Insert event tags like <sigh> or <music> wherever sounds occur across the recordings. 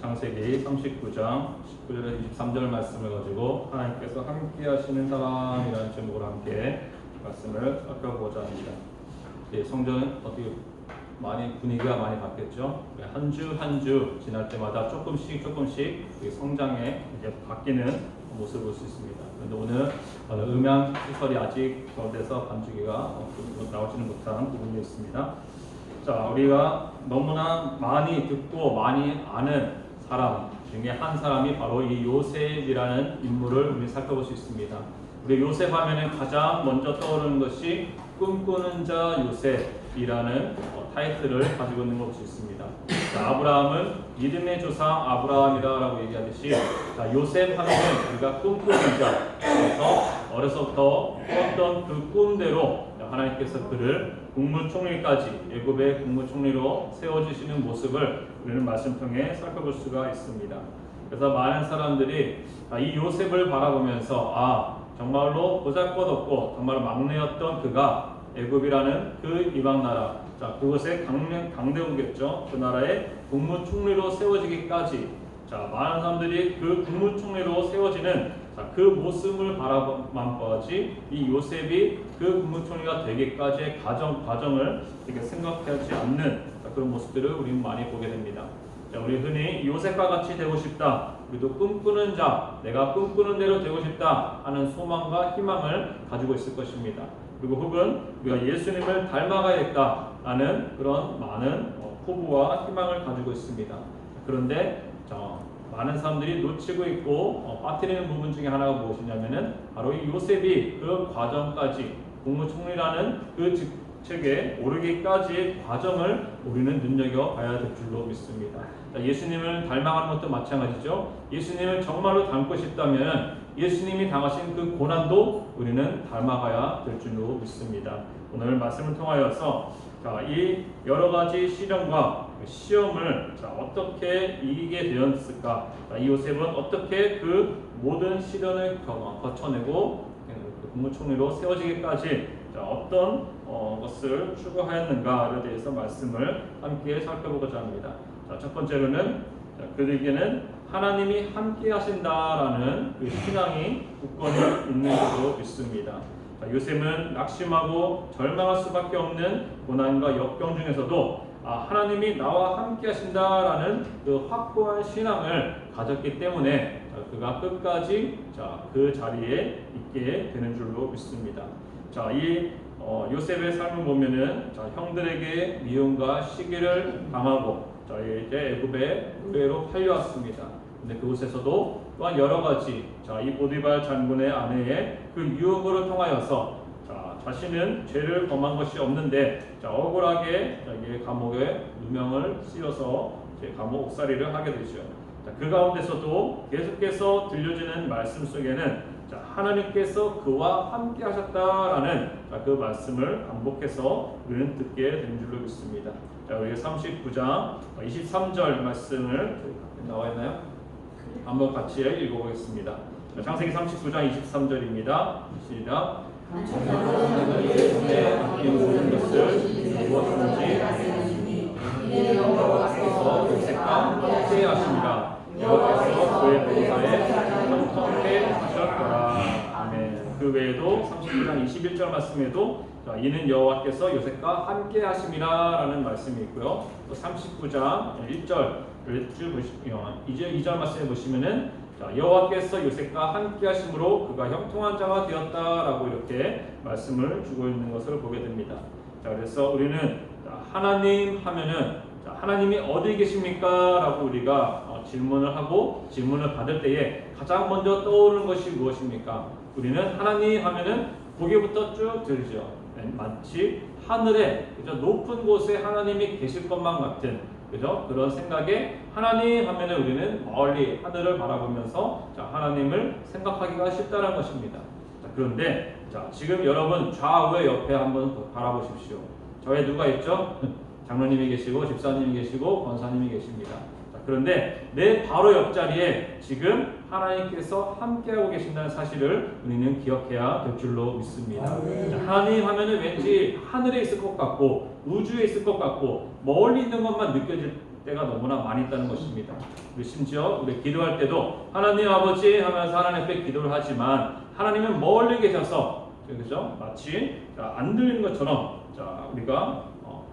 창세기 39장 19절에서 23절 말씀을 가지고 하나님께서 함께 하시는 사람이라는 제목으로 함께 말씀을 살펴보자 합니다. 예, 성전은 어떻게 많이 분위기가 많이 바뀌었죠. 한 주 한 주 지날 때마다 조금씩 조금씩 이 성장에 이제 바뀌는 모습을 볼 수 있습니다. 그런데 오늘 어, 음향 시설이 아직 더돼서 반주기가 어, 나오지는 못한 부분이 있습니다. 자, 우리가 너무나 많이 듣고 많이 아는 사람 중에 한 사람이 바로 이 요셉이라는 인물을 우리 살펴볼 수 있습니다. 우리 요셉 하면은 가장 먼저 떠오르는 것이 꿈꾸는 자 요셉이라는 어, 타이틀을 가지고 있는 것이 있습니다. 자, 아브라함은 믿음의 조상 아브라함이라고 얘기하듯이 자, 요셉 하면은 우리가 꿈꾸는 자 그래서 어려서부터 꾸었던 그 꿈대로 하나님께서 그를 국무총리까지 예굽의 국무총리로 세워주시는 모습을 우리는 말씀 통해 살펴볼 수가 있습니다. 그래서 많은 사람들이 아, 이 요셉을 바라보면서 아 정말로 보잘것없고 정말 막내였던 그가 애굽이라는 그 이방 나라 자 그곳의 강명 강대국이었죠. 그 나라의 국무총리로 세워지기까지 자 많은 사람들이 그 국무총리로 세워지는 자, 그 모습을 바라만까지 이 요셉이 그 국무총리가 되기까지의 과정 과정을 되게 생각하지 않는 자, 그런 모습들을 우리는 많이 보게 됩니다. 자, 우리 흔히 요셉과 같이 되고 싶다. 우리도 꿈꾸는 자, 내가 꿈꾸는 대로 되고 싶다 하는 소망과 희망을 가지고 있을 것입니다. 그리고 혹은 우리가 예수님을 닮아가야겠다라는 그런 많은 어, 포부와 희망을 가지고 있습니다. 그런데 자, 많은 사람들이 놓치고 있고 어, 빠뜨리는 부분 중에 하나가 무엇이냐면은 바로 이 요셉이 그 과정까지 국무총리라는 그 직책에 오르기까지의 과정을 우리는 눈여겨 봐야 될 줄로 믿습니다. 자, 예수님을 닮아가는 것도 마찬가지죠. 예수님을 정말로 닮고 싶다면 예수님이 당하신 그 고난도 우리는 닮아가야 될 줄로 믿습니다. 오늘 말씀을 통하여서 자, 이 여러 가지 시련과 시험을 자, 어떻게 이기게 되었을까? 자, 이 요셉은 어떻게 그 모든 시련을 거- 거쳐내고 그 국무총리로 세워지기까지 자, 어떤 어, 것을 추구하였는가에 대해서 말씀을 함께 살펴보고자 합니다. 자, 첫 번째로는 자, 그에게는 하나님이 함께 하신다라는 그 신앙이 굳건히 있는 줄로 믿습니다. 자, 요셉은 낙심하고 절망할 수밖에 없는 고난과 역경 중에서도 아, 하나님이 나와 함께 하신다라는 그 확고한 신앙을 가졌기 때문에 자, 그가 끝까지 자, 그 자리에 있게 되는 줄로 믿습니다. 자, 이 어, 요셉의 삶을 보면은 자, 형들에게 미움과 시기를 당하고 자, 이제 애굽의 노예로 팔려왔습니다. 근데 그곳에서도 또한 여러 가지 자, 이 보디발 장군의 아내의 그 유혹으로 통하여서 자, 자신은 죄를 범한 것이 없는데 자, 억울하게 자, 이게 감옥에 누명을 씌워서 이제 감옥 옥살이를 하게 되죠. 자, 그 가운데서도 계속해서 들려지는 말씀 속에는 자, 하나님께서 그와 함께 하셨다라는 자, 그 말씀을 반복해서 우리는 듣게 된 줄로 믿습니다. 자, 우리 39장 23절 말씀을 나와 있나요? 한번 같이 읽어보겠습니다. 자, 창세기 39장 23절입니다. 시작. 내 모든 것을 무엇든지 여호와께서 요셉과 함께 하십니다. 여호와께서 그의 보호사에 함께 하셨더라. 아멘. 그 외에도 39장 21절 말씀에도 자, 이는 여호와께서 요셉과 함께 하심이라라는 말씀이 있고요. 또 39장 1절을 쭉 보시면 이제 2절 말씀에 보시면은 자, 여호와께서 요셉과 함께 하심으로 그가 형통한 자가 되었다라고 이렇게 말씀을 주고 있는 것을 보게 됩니다. 자, 그래서 우리는 자, 하나님 하면은 자, 하나님이 어디 계십니까? 라고 우리가 어, 질문을 하고 질문을 받을 때에 가장 먼저 떠오르는 것이 무엇입니까? 우리는 하나님 하면은 고개부터 쭉 들죠. 네, 마치 하늘에 그죠? 높은 곳에 하나님이 계실 것만 같은 그죠? 그런 생각에 하나님 하면은 우리는 멀리 하늘을 바라보면서 자, 하나님을 생각하기가 쉽다는 것입니다. 자, 그런데 자, 지금 여러분 좌우에 옆에 한번 바라보십시오. 저에 누가 있죠? <laughs> 장로님이 계시고 집사님이 계시고 권사님이 계십니다. 자, 그런데 내 바로 옆자리에 지금 하나님께서 함께하고 계신다는 사실을 우리는 기억해야 될 줄로 믿습니다. 자, 하나님 하면은 왠지 하늘에 있을 것 같고 우주에 있을 것 같고 멀리 있는 것만 느껴질 때가 너무나 많이 있다는 것입니다. 그리고 심지어 우리 기도할 때도 하나님 아버지 하면서 하나님 앞에 기도를 하지만 하나님은 멀리 계셔서 그죠? 마치 자, 안 들리는 것처럼 자, 우리가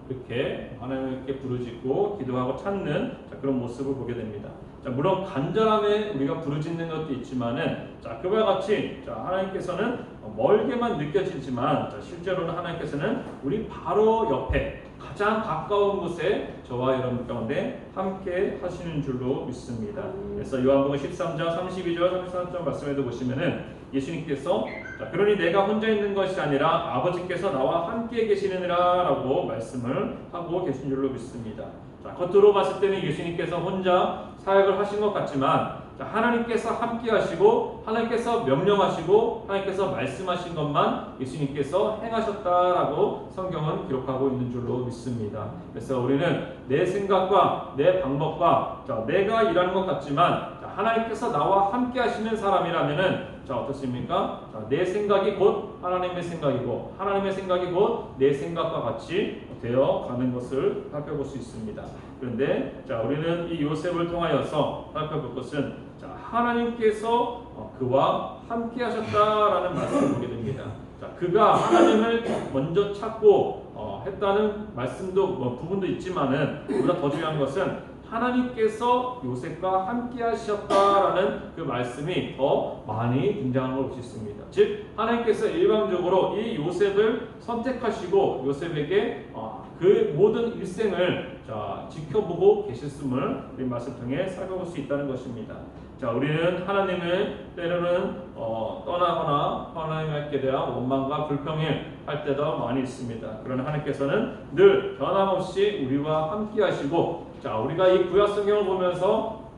어, 그렇게 하나님께 부르짖고 기도하고 찾는 자, 그런 모습을 보게 됩니다. 자, 물론 간절함에 우리가 부르짖는 것도 있지만은 자, 그와 같이 자, 하나님께서는 멀게만 느껴지지만 자, 실제로는 하나님께서는 우리 바로 옆에 가장 가까운 곳에 저와 여러분 가운데 함께 하시는 줄로 믿습니다. 그래서 요한복음 13장 32절 33절 말씀에도 보시면은 예수님께서 자, 그러니 내가 혼자 있는 것이 아니라 아버지께서 나와 함께 계시느니라라고 말씀을 하고 계신 줄로 믿습니다. 자, 겉으로 봤을 때는 예수님께서 혼자 사역을 하신 것 같지만 자, 하나님께서 함께 하시고 하나님께서 명령하시고 하나님께서 말씀하신 것만 예수님께서 행하셨다라고 성경은 기록하고 있는 줄로 믿습니다. 그래서 우리는 내 생각과 내 방법과 자, 내가 일하는 것 같지만 자, 하나님께서 나와 함께 하시는 사람이라면은 자 어떻습니까? 자, 내 생각이 곧 하나님의 생각이고 하나님의 생각이 곧 내 생각과 같이 되어 가는 것을 살펴볼 수 있습니다. 그런데 자 우리는 이 요셉을 통하여서 살펴볼 것은 자 하나님께서 어, 그와 함께 하셨다라는 말씀을 보게 됩니다. 자 그가 하나님을 먼저 찾고 어, 했다는 말씀도 뭐 부분도 있지만은 보다 더 중요한 것은 하나님께서 요셉과 함께 하셨다라는 그 말씀이 더 많이 등장하는 걸 볼 수 있습니다. 즉 하나님께서 일방적으로 이 요셉을 선택하시고 요셉에게 어, 그 모든 일생을 자, 지켜보고 계셨음을 우리 말씀 통해 살펴볼 수 있다는 것입니다. 자, 우리는 하나님을 때로는 어, 떠나거나 하나님께 대한 원망과 불평을 할 때도 많이 있습니다. 그러나 하나님께서는 늘 변함없이 우리와 함께 하시고 자, 우리가 이 구약 성경을 보면서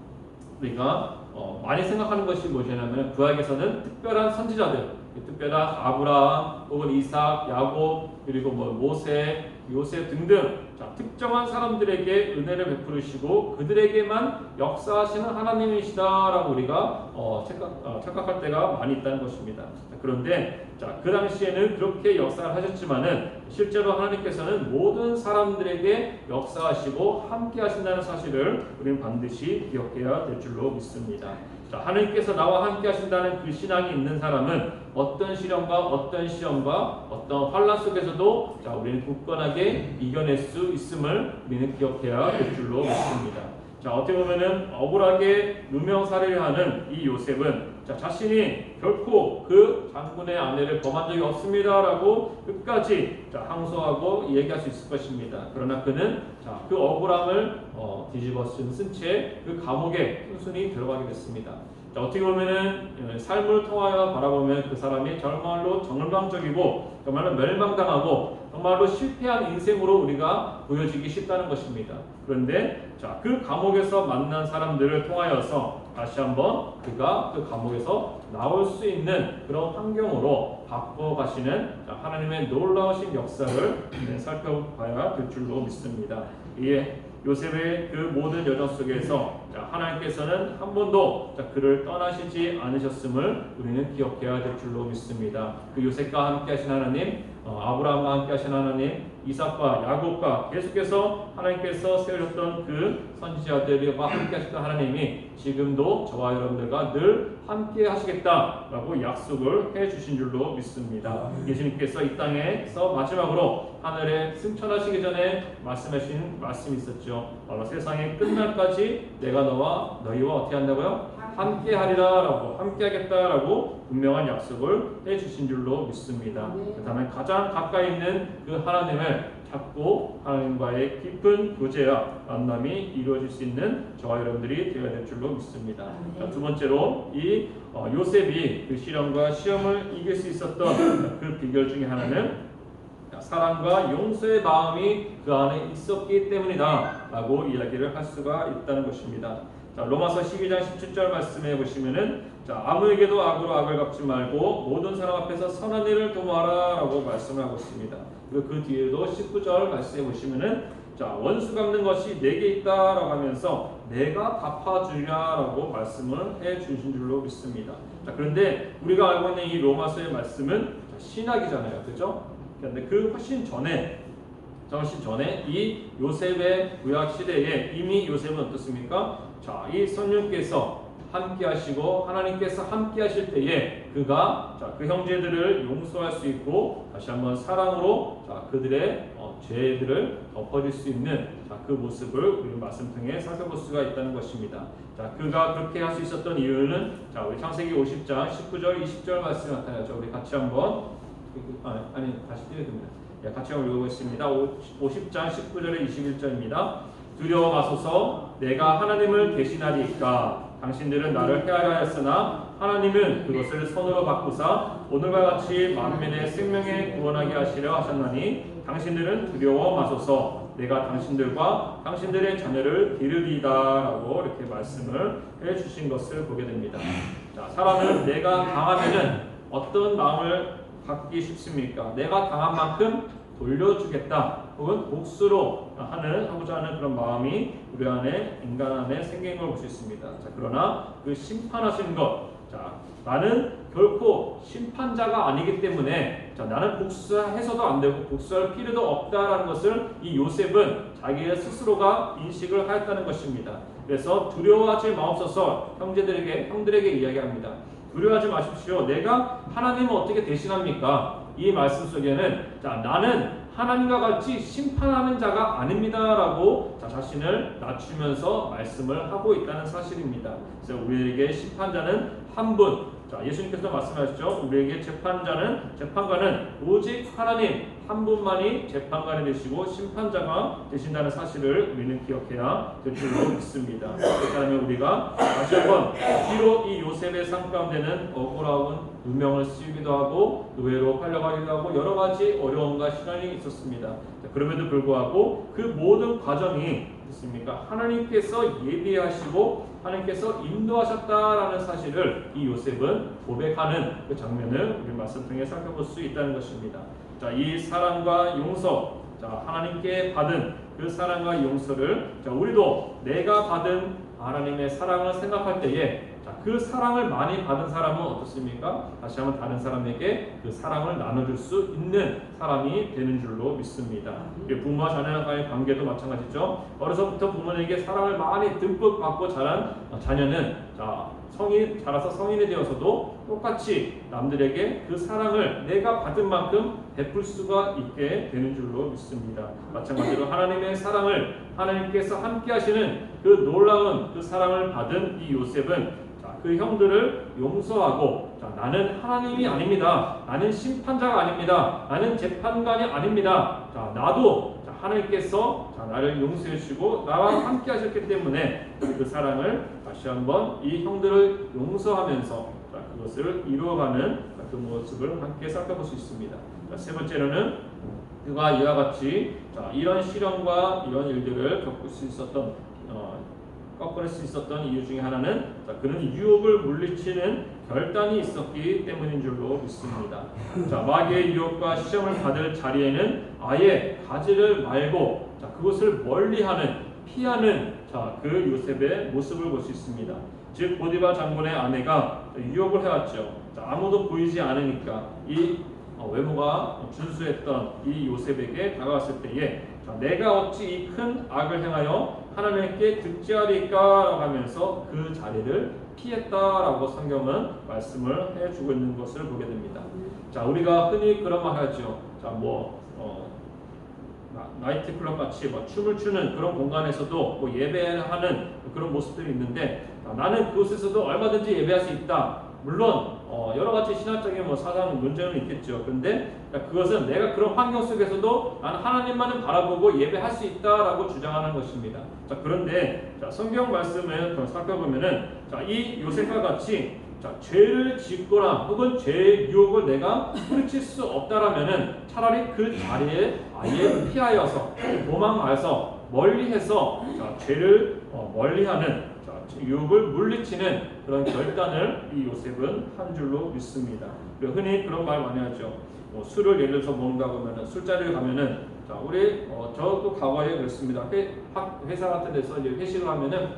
우리가 어, 많이 생각하는 것이 무엇이냐면 구약에서는 특별한 선지자들, 특별한 아브라함 혹은 이삭, 야곱 그리고 뭐 모세, 요셉 등등 자, 특정한 사람들에게 은혜를 베푸시고 그들에게만 역사하시는 하나님이시다라고 우리가 어, 착각, 어, 착각할 때가 많이 있다는 것입니다. 자, 그런데 자, 그 당시에는 그렇게 역사를 하셨지만은 실제로 하나님께서는 모든 사람들에게 역사하시고 함께 하신다는 사실을 우리는 반드시 기억해야 될 줄로 믿습니다. 자, 하나님께서 나와 함께 하신다는 그 신앙이 있는 사람은 어떤 시련과 어떤 시험과 어떤 환란 속에서도 자, 우리는 굳건하게 이겨낼 수 있음을 우리는 기억해야 될 줄로 믿습니다. 자, 어떻게 보면은 억울하게 누명 살해를 하는 이 요셉은 자, 자신이 결코 그 장군의 아내를 범한 적이 없습니다라고 끝까지 자, 항소하고 얘기할 수 있을 것입니다. 그러나 그는 자, 그 억울함을 어, 뒤집어 쓴 채 그 감옥에 순순히 들어가게 됐습니다. 자, 어떻게 보면은 예, 삶을 통하여 바라보면 그 사람이 정말로 절망적이고 정말로 멸망당하고 정말로 실패한 인생으로 우리가 보여지기 쉽다는 것입니다. 그런데 자, 그 감옥에서 만난 사람들을 통하여서 다시 한번 그가 그 감옥에서 나올 수 있는 그런 환경으로 바꿔 가시는 하나님의 놀라우신 역사를 네, 살펴봐야 될 줄로 믿습니다. 이에 요셉의 그 모든 여정 속에서 하나님께서는 한 번도 그를 떠나시지 않으셨음을 우리는 기억해야 될 줄로 믿습니다. 그 요셉과 함께 하신 하나님, 어, 아브라함과 함께 하신 하나님, 이삭과 야곱과 계속해서 하나님께서 세우셨던 그 선지자들과 함께 하셨던 하나님이 지금도 저와 여러분들과 늘 함께 하시겠다라고 약속을 해 주신 줄로 믿습니다. 예수님께서 이 땅에서 마지막으로 하늘에 승천하시기 전에 말씀하신 말씀이 있었죠. 바로 세상의 끝날까지 내가 너와 너희와 어떻게 한다고요? 함께 하리라라고 함께 하겠다라고 분명한 약속을 해 주신 줄로 믿습니다. 그 다음에 가장 가까이 있는 그 하나님을 찾고 하나님과의 깊은 교제와 만남이 이루어질 수 있는 저와 여러분들이 되어야 될 줄로 믿습니다. 자, 두 번째로 이 어, 요셉이 그 시련과 시험을 이길 수 있었던 그 비결 중에 하나는 사랑과 용서의 마음이 그 안에 있었기 때문이다라고 이야기를 할 수가 있다는 것입니다. 자, 로마서 12장 17절 말씀해 보시면은 자, 아무에게도 악으로 악을 갚지 말고 모든 사람 앞에서 선한 일을 도모하라라고 말씀을 하고 있습니다. 그리고 그 뒤에도 19절 말씀해 보시면은 자, 원수 갚는 것이 내게 있다라고 하면서 내가 갚아주리라라고 말씀을 해 주신 줄로 믿습니다. 자, 그런데 우리가 알고 있는 이 로마서의 말씀은 신학이잖아요. 그죠? 그런데 그 훨씬 전에 훨씬 전에 이 요셉의 구약 시대에 이미 요셉은 어떻습니까? 자, 이 성령께서 함께 하시고 하나님께서 함께 하실 때에 그가 자, 그 형제들을 용서할 수 있고 다시 한번 사랑으로 자, 그들의 어, 죄들을 덮어줄 수 있는 자, 그 모습을 우리 말씀 통해 살펴볼 수가 있다는 것입니다. 자, 그가 그렇게 할 수 있었던 이유는 자, 우리 창세기 50장 19절 20절 말씀 나타나죠. 우리 같이 한번 아, 아니 다시 띄워야 됩니다. 예, 같이 한번 읽어보겠습니다. 50장 19절에 21절입니다. 두려워 마소서 내가 하나님을 대신하리까 당신들은 나를 헤아려 하였으나 하나님은 그것을 선으로 바꾸사 오늘과 같이 만민의 생명에 구원하게 하시려 하셨나니 당신들은 두려워 마소서 내가 당신들과 당신들의 자녀를 기르리다 라고 이렇게 말씀을 해 주신 것을 보게 됩니다. 자, 사람은 내가 당하면은 어떤 마음을 갖기 쉽습니까? 내가 당한 만큼 돌려주겠다 혹은 복수로 하는 하고자 하는 그런 마음이 우리 안에 인간 안에 생긴 걸볼 수 있습니다. 자 그러나 그 심판하신 것, 자 나는 결코 심판자가 아니기 때문에 자 나는 복수해서도 안 되고 복수할 필요도 없다라는 것을 이 요셉은 자기의 스스로가 인식을 하였다는 것입니다. 그래서 두려워하지 마옵소서 형제들에게 형들에게 이야기합니다. 두려워하지 마십시오. 내가 하나님을 어떻게 대신합니까? 이 말씀 속에는 자 나는 하나님과 같이 심판하는 자가 아닙니다라고 자, 자신을 낮추면서 말씀을 하고 있다는 사실입니다. 그래서 우리에게 심판자는 한 분. 자 예수님께서 말씀하셨죠. 우리에게 재판자는 재판관은 오직 하나님 한 분만이 재판관이 되시고 심판자가 되신다는 사실을 우리는 기억해야 될 줄로 믿습니다. 그렇다면 우리가 다시 한번 비록 이 요셉의 삶 가운데는 억울하고 누명을 쓰기도 하고 의외로 팔려가기도 하고 여러 가지 어려움과 시간이 있었습니다. 자, 그럼에도 불구하고 그 모든 과정이 있습니까? 하나님께서 예비하시고 하나님께서 인도하셨다라는 사실을 이 요셉은 고백하는 그 장면을 우리 말씀 통해 살펴볼 수 있다는 것입니다. 자, 이 사랑과 용서, 자, 하나님께 받은 그 사랑과 용서를 자, 우리도 내가 받은 하나님의 사랑을 생각할 때에 자, 그 사랑을 많이 받은 사람은 어떻습니까? 다시 한번 다른 사람에게 그 사랑을 나눠줄 수 있는 사람이 되는 줄로 믿습니다. 부모와 자녀와의 관계도 마찬가지죠. 어려서부터 부모에게 사랑을 많이 듬뿍 받고 자란 자녀는 자, 성인 자라서 성인이 되어서도 똑같이 남들에게 그 사랑을 내가 받은 만큼 베풀 수가 있게 되는 줄로 믿습니다. 마찬가지로 하나님의 사랑을 하나님께서 함께 하시는 그 놀라운 그 사랑을 받은 이 요셉은 그 형들을 용서하고 자, 나는 하나님이 아닙니다. 나는 심판자가 아닙니다. 나는 재판관이 아닙니다. 자, 나도 자, 하나님께서 자, 나를 용서해 주시고 나와 함께 하셨기 때문에 그 사랑을 다시 한번 이 형들을 용서하면서 자, 그것을 이루어가는 그 모습을 함께 살펴볼 수 있습니다. 자, 세 번째로는 그가 이와 같이 자, 이런 시련과 이런 일들을 겪을 수 있었던 어, 꺾을 수 있었던 이유 중에 하나는 자, 그는 유혹을 물리치는 결단이 있었기 때문인 줄로 믿습니다. 자, 마귀의 유혹과 시험을 받을 자리에는 아예 가지를 말고 자, 그것을 멀리하는 피하는 자, 그 요셉의 모습을 볼 수 있습니다. 즉 보디바 장군의 아내가 유혹을 해왔죠. 자, 아무도 보이지 않으니까 이 어, 외모가 준수했던 이 요셉에게 다가왔을 때에 자, 내가 어찌 이 큰 악을 행하여 하나님께 득지하리까라고 하면서 그 자리를 피했다라고 성경은 말씀을 해주고 있는 것을 보게 됩니다. 자, 우리가 흔히 그런 말 하죠. 자, 뭐 어, 나이트 클럽 같이 뭐 춤을 추는 그런 공간에서도 뭐 예배하는 그런 모습들이 있는데 자, 나는 그곳에서도 얼마든지 예배할 수 있다. 물론 어, 여러 가지 신학적인 뭐 사상 문제는 있겠죠. 그런데 그것은 내가 그런 환경 속에서도 나는 하나님만을 바라보고 예배할 수 있다라고 주장하는 것입니다. 자, 그런데 자, 성경 말씀을 살펴보면은 자, 이 요셉과 같이 자, 죄를 짓거나 혹은 죄의 유혹을 내가 뿌리칠 수 없다라면은 차라리 그 자리에 아예 피하여서 도망가서 멀리해서 자, 죄를 어, 멀리하는 유혹을 물리치는 그런 결단을 이 요셉은 한 줄로 믿습니다. 흔히 그런 말 많이 하죠. 뭐 술을 예를 들어서 먹는다고 하면 술자리에 가면은 자 우리 어, 저도 과거에 그랬습니다. 회, 학, 회사 같은 데서 이제 회식을 하면은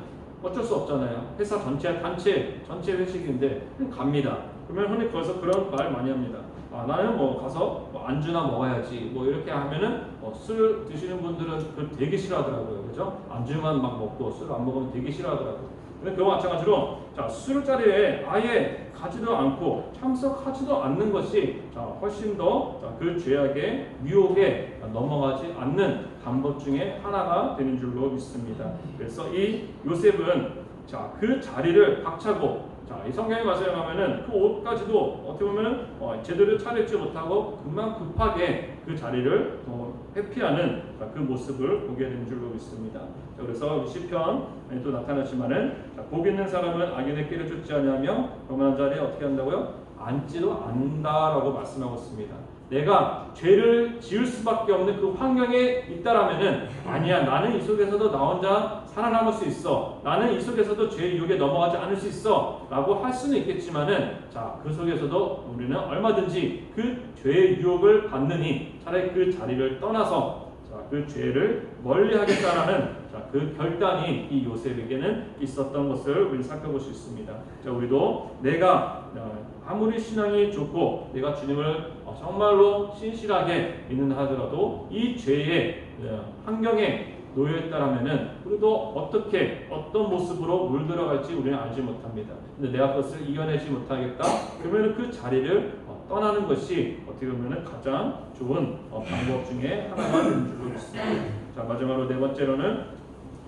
어쩔 수 없잖아요. 회사 전체 단체 전체 회식인데 갑니다. 그러면 흔히 거기서 그런 말 많이 합니다. 아, 나는 뭐 가서 뭐 안주나 먹어야지 뭐 이렇게 하면은 어, 술 드시는 분들은 그걸 되게 싫어하더라고요. 그죠? 안주만 막 먹고 술 안 먹으면 되게 싫어하더라고요. 근데 그와 마찬가지로 자, 술자리에 아예 가지도 않고 참석하지도 않는 것이 자, 훨씬 더 그 죄악의 유혹에 넘어가지 않는 방법 중에 하나가 되는 줄로 믿습니다. 그래서 이 요셉은 자, 그 자리를 박차고 자, 이 성경에 말씀에 가면은 그 옷까지도 어떻게 보면 어, 제대로 차려입지 못하고 금방 급하게 그 자리를 어, 회피하는 자, 그 모습을 보게 되는 줄로 믿습니다. 자, 그래서 시편에 또 나타나지만은 자, 복 있는 사람은 악인의 길을 쫓지 아니하며 교만한 자리에 어떻게 한다고요? 앉지도 않는다라고 말씀하고 있습니다. 내가 죄를 지을 수밖에 없는 그 환경에 있다라면은 아니야 나는 이 속에서도 나 혼자 살아남을 수 있어 나는 이 속에서도 죄 유혹에 넘어가지 않을 수 있어 라고 할 수는 있겠지만은 자 그 속에서도 우리는 얼마든지 그 죄의 유혹을 받느니 차라리 그 자리를 떠나서 자, 그 죄를 멀리 하겠다라는 자, 그 결단이 이 요셉에게는 있었던 것을 우리 살펴볼 수 있습니다. 자, 우리도 내가 어, 아무리 신앙이 좋고 내가 주님을 어, 정말로 신실하게 믿는다 하더라도 이 죄의 어, 환경에 놓여 있다라면은 우리도 어떻게 어떤 모습으로 물들어갈지 우리는 알지 못합니다. 근데 내가 그것을 이겨내지 못하겠다. 그러면 그 자리를 어, 떠나는 것이 어떻게 보면 가장 좋은 어, 방법 중에 하나가 되는 줄로 믿습니다. 자 마지막으로 네 번째로는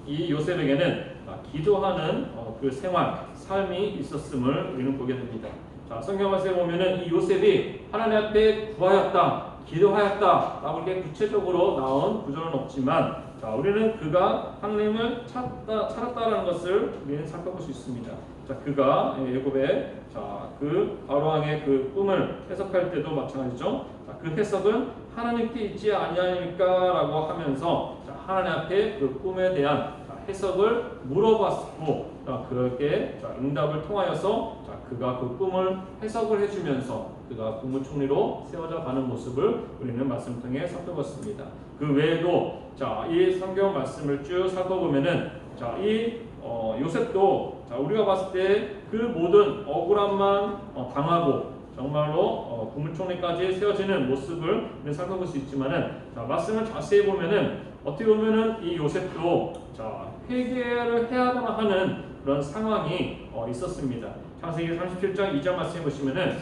이 요셉에게는 아, 기도하는 어, 그 생활, 삶이 있었음을 우리는 보게 됩니다. 자 성경 말씀에 보면은 이 요셉이 하나님 앞에 구하였다, 기도하였다라고 이렇게 구체적으로 나온 구절은 없지만 자 우리는 그가 하나님을 찾다 찾았다라는 것을 우리는 살펴볼 수 있습니다. 자 그가 예굽의 자 그 바로왕의 그 꿈을 해석할 때도 마찬가지죠. 자, 그 해석은 하나님께 있지 아니하니까라고 하면서 자, 하나님 앞에 그 꿈에 대한 자, 해석을 물어봤고 자, 그렇게 자, 응답을 통하여서 자, 그가 그 꿈을 해석을 해주면서 그가 국무총리로 세워져 가는 모습을 우리는 말씀 통해 살펴봤습니다. 그 외에도 자, 이 성경 말씀을 쭉 살펴보면은 자, 이 어, 요셉도 자, 우리가 봤을 때 그 모든 억울함만 어, 당하고 정말로 어, 국무총리까지 세워지는 모습을 살펴볼 수 있지만은 자, 말씀을 자세히 보면은 어떻게 보면은 이 요셉도 자, 회개를 해야만 하는 그런 상황이 어, 있었습니다. 창세기 37장 2절 말씀해 보시면은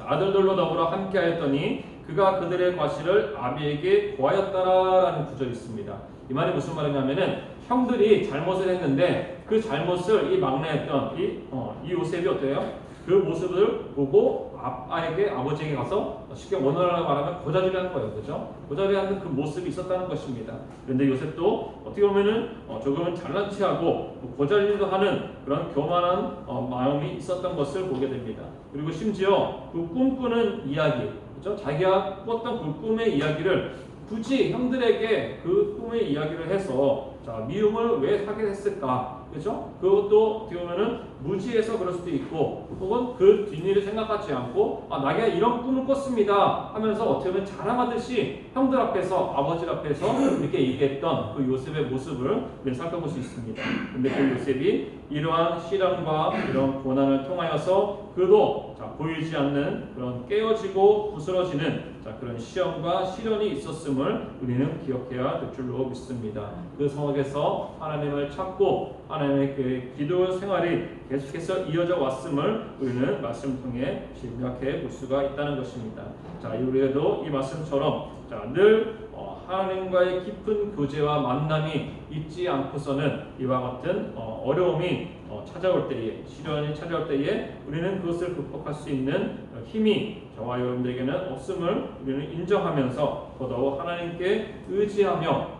자, 아들들로 더불어 함께하였더니 그가 그들의 과실을 아비에게 고하였다라는 구절이 있습니다. 이 말이 무슨 말이냐면은 형들이 잘못을 했는데 그 잘못을 이 막내였던 이, 어, 이 요셉이 어때요? 그 모습을 보고 아빠에게 아버지에게 가서 쉽게 원어로 말하면 고자질하는 거예요, 그죠? 고자질하는 그 모습이 있었다는 것입니다. 그런데 요셉도 어떻게 보면은 어, 조금은 잘난 체하고 뭐 고자질도 하는 그런 교만한 어, 마음이 있었던 것을 보게 됩니다. 그리고 심지어 그 꿈꾸는 이야기, 그죠? 자기가 꿨던 그 꿈의 이야기를 굳이 형들에게 그 꿈의 이야기를 해서 자 미움을 왜 사게 됐을까? 그렇죠? 그것도 어떻게 보면은 무지해서 그럴 수도 있고 혹은 그 뒷일을 생각하지 않고 아 나가 이런 꿈을 꿨습니다 하면서 어떻게 보면 자랑하듯이 형들 앞에서 아버지 앞에서 이렇게 얘기했던 그 요셉의 모습을 살펴볼 수 있습니다. 근데 그 요셉이 이러한 시련과 이런 고난을 통하여서 그도 자, 보이지 않는 그런 깨어지고 부스러지는 자, 그런 시험과 시련이 있었음을 우리는 기억해야 될 줄로 믿습니다. 그 성역에서 하나님을 찾고 하나님의 그 기도 생활이 계속해서 이어져 왔음을 우리는 말씀 통해 짐작해 볼 수가 있다는 것입니다. 자, 우리에도 이 말씀처럼 자, 늘 어, 하나님과의 깊은 교제와 만남이 있지 않고서는 이와 같은 어, 어려움이 어, 찾아올 때에 시련이 찾아올 때에 우리는 그것을 극복할 수 있는 어, 힘이 저와 여러분들에게는 없음을 우리는 인정하면서 더더욱 하나님께 의지하며 자,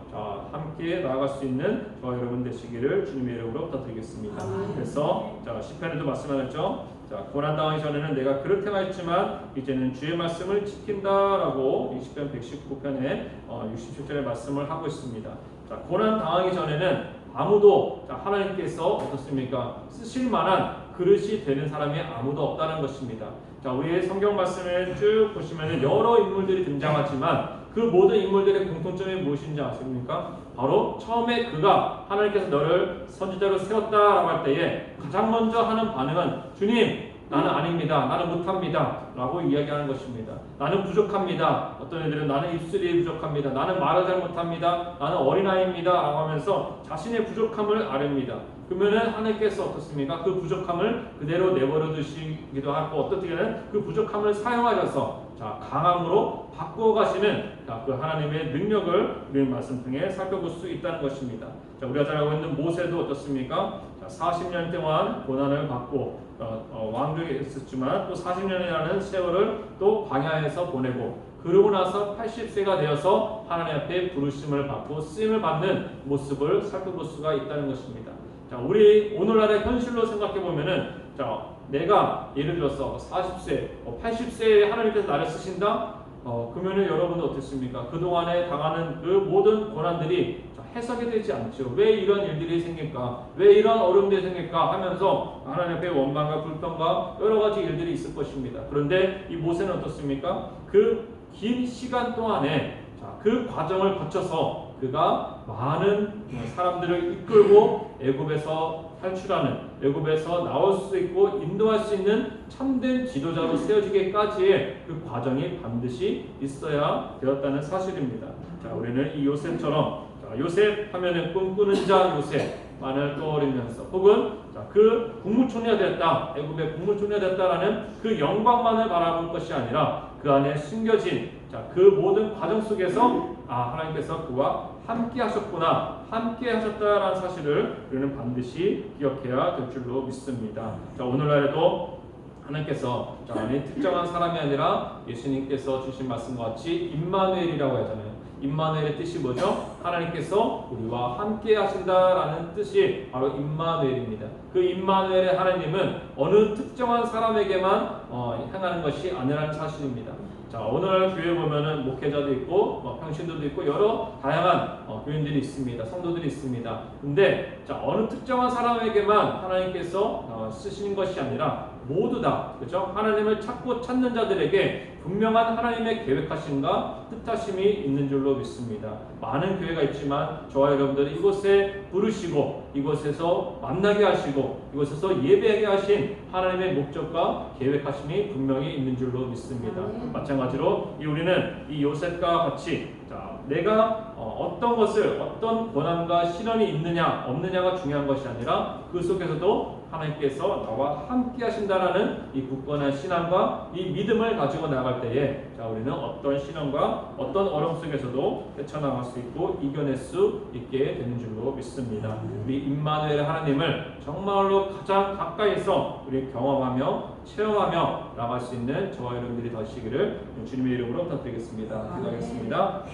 함께 나아갈 수 있는 저와 여러분 되시기를 주님의 이름으로 부탁드리겠습니다. 그래서 자, 시편에도 말씀하셨죠. 자, 고난 당하기 전에는 내가 그렇게 했지만 이제는 주의 말씀을 지킨다라고 이 시편 119편에 어, 67절의 말씀을 하고 있습니다. 자, 고난 당하기 전에는 아무도 자, 하나님께서 어떻습니까? 쓰실 만한 그릇이 되는 사람이 아무도 없다는 것입니다. 자, 우리의 성경 말씀을 쭉 보시면 여러 인물들이 등장하지만 그 모든 인물들의 공통점이 무엇인지 아십니까? 바로 처음에 그가 하나님께서 너를 선지자로 세웠다라고 할 때에 가장 먼저 하는 반응은 주님 나는 아닙니다. 나는 못합니다. 라고 이야기하는 것입니다. 나는 부족합니다. 어떤 애들은 나는 입술이 부족합니다. 나는 말을 잘 못합니다. 나는 어린아이입니다. 라고 하면서 자신의 부족함을 아릅니다. 그러면은 하나님께서 어떻습니까? 그 부족함을 그대로 내버려 두시기도 하고 어떻게는 그 부족함을 사용하셔서 자 강함으로 바꿔 가시는 자, 그 하나님의 능력을 우리 말씀 통해 살펴볼 수 있다는 것입니다. 자 우리가 잘 알고 있는 모세도 어떻습니까? 자 40년 동안 고난을 받고 어, 어, 왕족에 있었지만 또 40년이라는 세월을 또 광야에서 보내고 그러고 나서 80세가 되어서 하나님 앞에 부르심을 받고 쓰임을 받는 모습을 살펴볼 수가 있다는 것입니다. 자, 우리 오늘날의 현실로 생각해 보면은 자, 내가 예를 들어서 40세, 80세에 하나님께서 나를 쓰신다. 어, 그러면은 여러분은 어떻습니까? 그 동안에 당하는 그 모든 고난들이 자, 해석이 되지 않죠. 왜 이런 일들이 생길까? 왜 이런 어려움들이 생길까? 하면서 하나님 앞에 원망과 불평과 여러 가지 일들이 있을 것입니다. 그런데 이 모세는 어떻습니까? 그 긴 시간 동안에 자, 그 과정을 거쳐서 그가 많은 사람들을 이끌고 애굽에서 탈출하는 애굽에서 나올 수 있고 인도할 수 있는 참된 지도자로 세워지기까지의 그 과정이 반드시 있어야 되었다는 사실입니다. 자, 우리는 이 요셉처럼 자, 요셉 하면은 꿈꾸는 자 요셉만을 떠올리면서 혹은 자, 그 국무총리가 됐다 애굽의 국무총리가 됐다라는 그 영광만을 바라볼 것이 아니라 그 안에 숨겨진 자, 그 모든 과정 속에서 아 하나님께서 그와 함께 하셨구나 함께 하셨다라는 사실을 우리는 반드시 기억해야 될 줄로 믿습니다. 자 오늘날에도 하나님께서 자, 특정한 사람이 아니라 예수님께서 주신 말씀과 같이 임마누엘이라고 하잖아요. 임마누엘의 뜻이 뭐죠? 하나님께서 우리와 함께 하신다라는 뜻이 바로 임마누엘입니다. 그 임마누엘의 하나님은 어느 특정한 사람에게만 어, 행하는 것이 아니라는 사실입니다. 자 오늘 교회 보면은 목회자도 있고 뭐 평신도도 있고 여러 다양한 어, 교인들이 있습니다. 성도들이 있습니다. 근데 자 어느 특정한 사람에게만 하나님께서 어, 쓰시는 것이 아니라 모두 다 그렇죠? 하나님을 찾고 찾는 자들에게 분명한 하나님의 계획하심과 뜻하심이 있는 줄로 믿습니다. 많은 교회가 있지만 저와 여러분들이 이곳에 부르시고 이곳에서 만나게 하시고 이곳에서 예배하게 하신 하나님의 목적과 계획하심이 분명히 있는 줄로 믿습니다. 마찬가지로 이 우리는 이 요셉과 같이 자, 내가 어, 어떤 것을 어떤 고난과 시련이 있느냐 없느냐가 중요한 것이 아니라 그 속에서도 하나님께서 나와 함께 하신다라는 이 굳건한 신앙과 이 믿음을 가지고 나갈 때에 자 우리는 어떤 시련과 어떤 어려움 속에서도 헤쳐나갈 수 있고 이겨낼 수 있게 되는 줄로 믿습니다. 우리 임마누엘 하나님을 정말로 가장 가까이서 우리 경험하며 체험하며 나갈 수 있는 저와 여러분들이 되시기를 주님의 이름으로 부탁드리겠습니다. 기도하겠습니다.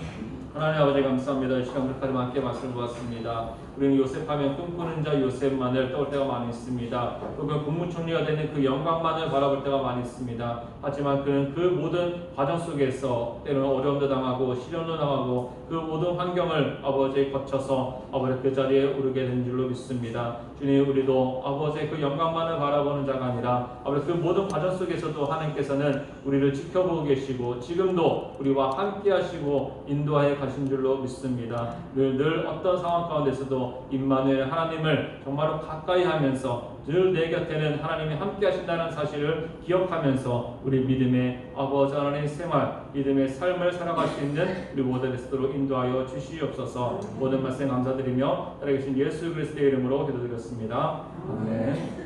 하나님 아버지 감사합니다. 이 시간 그렇게 함께 말씀 보았습니다. 우리는 요셉 하면 꿈꾸는 자 요셉만을 떠올 때가 많이 있습니다. 혹은 국무총리가 되는 그 영광만을 바라볼 때가 많이 있습니다. 하지만 그는 그 모든 과정 속에서 때로는 어려움도 당하고 시련도 당하고 그 모든 환경을 아버지 거쳐서 아버지 그 자리에 오르게 된 줄로 믿습니다. 주님 우리도 아버지의 그 영광만을 바라보는 자가 아니라 아버지 그 모든 과정 속에서도 하나님께서는 우리를 지켜보고 계시고 지금도 우리와 함께 하시고 인도하여 가신 줄로 믿습니다. 늘, 늘 어떤 상황 가운데서도 임마누엘 하나님을 정말로 가까이 하면서 늘 내 곁에는 하나님이 함께 하신다는 사실을 기억하면서 우리 믿음의 아버지 하나님의 생활, 믿음의 삶을 살아갈 수 있는 우리 모든 에스도로 인도하여 주시옵소서 모든 말씀 감사드리며 살아계신 예수 그리스도의 이름으로 기도드렸습니다. 아멘.